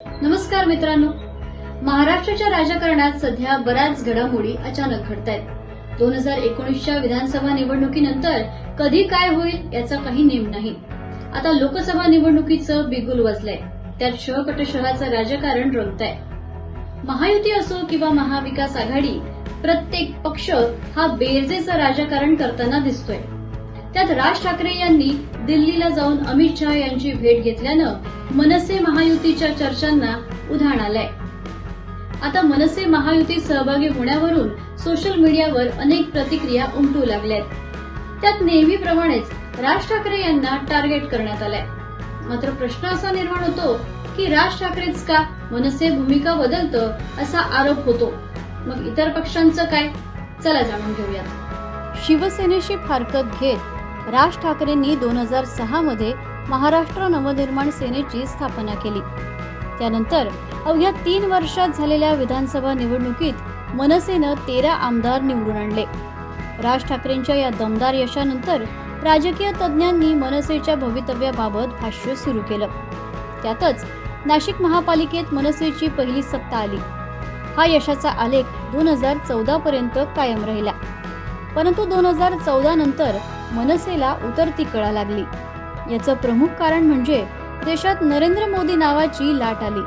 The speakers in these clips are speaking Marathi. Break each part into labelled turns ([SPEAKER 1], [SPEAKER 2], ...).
[SPEAKER 1] नमस्कार मित्रांनो. महाराष्ट्राच्या राजकारणात सध्या बऱ्याच घडामोडी अचानक घडत आहेत दोन हजार एकोणीसच्या विधानसभा निवडणुकीनंतर कधी काय होईल याचा काही नेम नाही. आता लोकसभा निवडणुकीचं बिगुल वाजलंय. त्यात शहकट शहराचं राजकारण रंगतंय. महायुती असो किंवा महाविकास आघाडी प्रत्येक पक्ष हा बेरजेचं राजकारण करताना दिसतोय. त्यात राज ठाकरे यांनी दिल्लीला जाऊन अमित शहा यांची भेट घेतल्यानं मनसे महायुतीच्या चर्चांना उधाण आलंय. आता मनसे महायुतीत सहभागी होण्यावरून सोशल मीडियावर अनेक प्रतिक्रिया उमटू लागल्यात. त्यात नेहमीप्रमाणेच राज ठाकरे यांना टार्गेट करण्यात आलंय. मात्र प्रश्न असा निर्माण होतो की राज ठाकरेच का मनसे भूमिका बदलतं असा आरोप होतो? मग इतर पक्षांचं काय? चला जाणून घेऊयात.
[SPEAKER 2] शिवसेनेशी फारकत घेत राज ठाकरेंनी दोन हजार सहा मध्ये महाराष्ट्र नवनिर्माण सेनेची स्थापना केली. त्यानंतर अवघ्या तीन वर्षात झालेल्या विधानसभा निवडणुकीत मनसेनं तेरा आमदार निवडून आणले. राज ठाकरेंच्या या दमदार यशानंतर राजकीय तज्ज्ञांनी मनसेच्या भवितव्याबाबत भाष्य सुरू केलं. त्यातच नाशिक महापालिकेत मनसेची पहिली सत्ता आली. हा यशाचा आलेख दोन हजार चौदा पर्यंत कायम राहिला. परंतु दोन हजार चौदा नंतर मनसेला उतरती कळा लागली. याचं प्रमुख कारण म्हणजे देशात नरेंद्र मोदी नावाची लाट आली.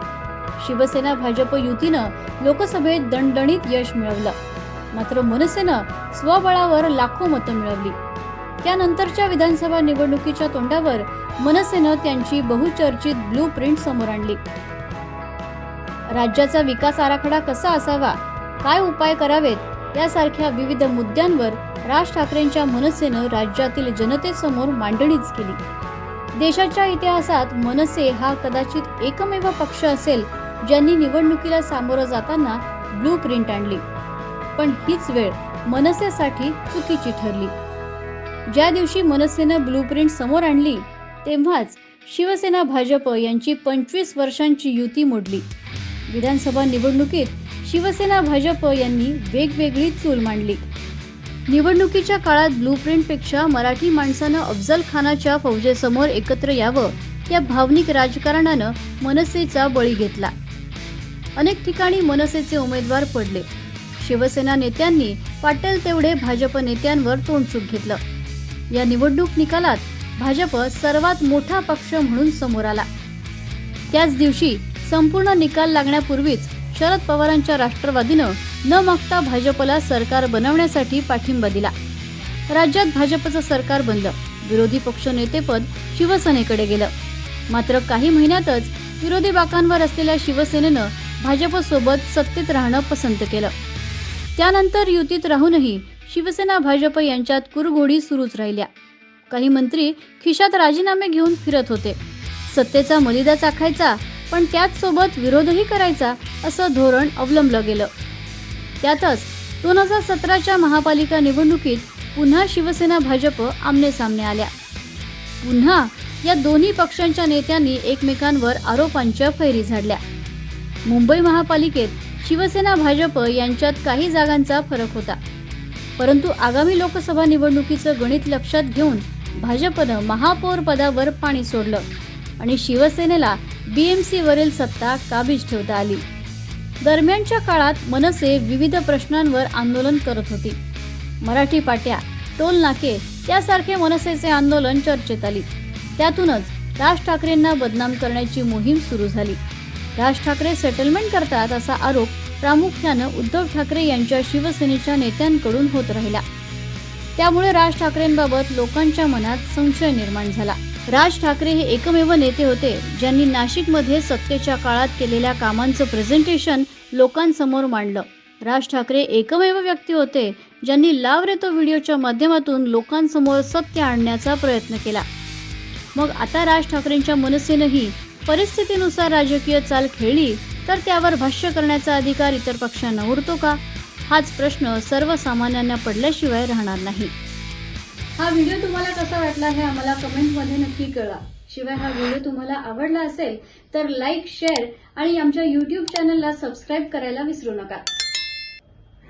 [SPEAKER 2] शिवसेना भाजप युतीनं लोकसभेत दणदणीत यश मिळवलं. मात्र मनसेनं स्वबळावर लाखो मतं मिळवली. त्यानंतरच्या विधानसभा निवडणुकीच्या तोंडावर मनसेनं त्यांची बहुचर्चित ब्लू प्रिंट समोर आणली. राज्याचा विकास आराखडा कसा असावा काय उपाय करावेत यासारख्या विविध मुद्द्यांवर राज ठाकरेंच्या मनसेनं राज्यातील जनतेसमोर मांडणीच केली. देशाच्या इतिहासात मनसे हा कदाचित एकमेव पक्ष असेल ज्यांनी निवडणुकीला सामोरं जाताना ब्लू प्रिंट आणली. पण हीच वेळ मनसेसाठी चुकीची ठरली. ज्या दिवशी मनसेनं ब्लू प्रिंट समोर आणली तेव्हाच शिवसेना भाजप यांची पंचवीस वर्षांची युती मोडली. विधानसभा निवडणुकीत शिवसेना भाजप यांनी वेगवेगळी चूल मांडली. निवडणुकीच्या काळात ब्लूप्रिंटपेक्षा मराठी माणसानं अफजल खानाच्या फौजेसमोर एकत्र यावं या भावनिक राजकारणानं मनसेचा बळी घेतला. अनेक ठिकाणी मनसेचे उमेदवार पडले. शिवसेना नेत्यांनी वाटेल तेवढे भाजप नेत्यांवर तोंडचूक घेतलं. या निवडणूक निकालात भाजप सर्वात मोठा पक्ष म्हणून समोर आला. त्याच दिवशी संपूर्ण निकाल लागण्यापूर्वीच शरद पवारांच्या राष्ट्रवादीनं न मागता भाजपला सरकार बनवण्यासाठी पाठिंबा दिला. राज्यात भाजपचं सरकार बनलं. विरोधी पक्ष नेतेपद शिवसेनेकडे गेलं. मात्र काही महिन्यातच विरोधी बाकांवर असलेल्या शिवसेनेनं भाजपसोबत सत्तेत राहणं पसंत केलं. त्यानंतर युतीत राहूनही शिवसेना भाजप यांच्यात कुरघोडी सुरूच राहिल्या. काही मंत्री खिशात राजीनामे घेऊन फिरत होते. सत्तेचा मलिदा चाखायचा पण त्याच सोबत विरोधही करायचा असं धोरण अवलंबलं गेलं. त्यातच दोन हजार सतराच्या महापालिका निवडणुकीत पुन्हा शिवसेना भाजप आमने सामने आल्या. पुन्हा या दोन्ही पक्षांच्या नेत्यांनी एकमेकांवर आरोपांच्या फैरी झाडल्या. मुंबई महापालिकेत शिवसेना भाजप यांच्यात काही जागांचा फरक होता. परंतु आगामी लोकसभा निवडणुकीचं गणित लक्षात घेऊन भाजपनं महापौर पदावर पाणी सोडलं आणि शिवसेनेला बीएमसीवरील सत्ता काबीज ठेवता आली. दरम्यानच्या काळात मनसे विविध प्रश्नांवर आंदोलन करत होती. मराठी पाट्या टोल नाके यासारखे मनसेचे आंदोलन चर्चेत आली. त्यातूनच राज ठाकरेंना बदनाम करण्याची मोहीम सुरू झाली. राज ठाकरे सेटलमेंट करतात असा आरोप प्रामुख्यानं उद्धव ठाकरे यांच्या शिवसेनेच्या नेत्यांकडून होत राहिला. त्यामुळे राज ठाकरेंबाबत लोकांच्या मनात संशय निर्माण झाला. राज ठाकरे हे एकमेव नेते होते ज्यांनी नाशिकमध्ये सत्तेच्या काळात केलेल्या कामांचं प्रेझेंटेशन लोकांसमोर मांडलं. राज ठाकरे एकमेव व्यक्ती होते ज्यांनी लाव रे तो व्हिडिओच्या माध्यमातून लोकांसमोर सत्य आणण्याचा प्रयत्न केला. मग आता राज ठाकरेंच्या मनसेनंही परिस्थितीनुसार राजकीय चाल खेळली तर त्यावर भाष्य करण्याचा अधिकार इतर पक्षांना उरतो का? हाच प्रश्न सर्वसामान्यांना पडल्याशिवाय राहणार नाही.
[SPEAKER 1] हा व्हिडिओ तुम्हाला कसा वाटला हे आम्हाला कमेंटमध्ये नक्की कळवा. शिवाय हा व्हिडिओ तुम्हाला आवडला असेल तर लाईक शेअर आणि आमच्या युट्यूब चॅनलला सबस्क्राईब करायला विसरू नका.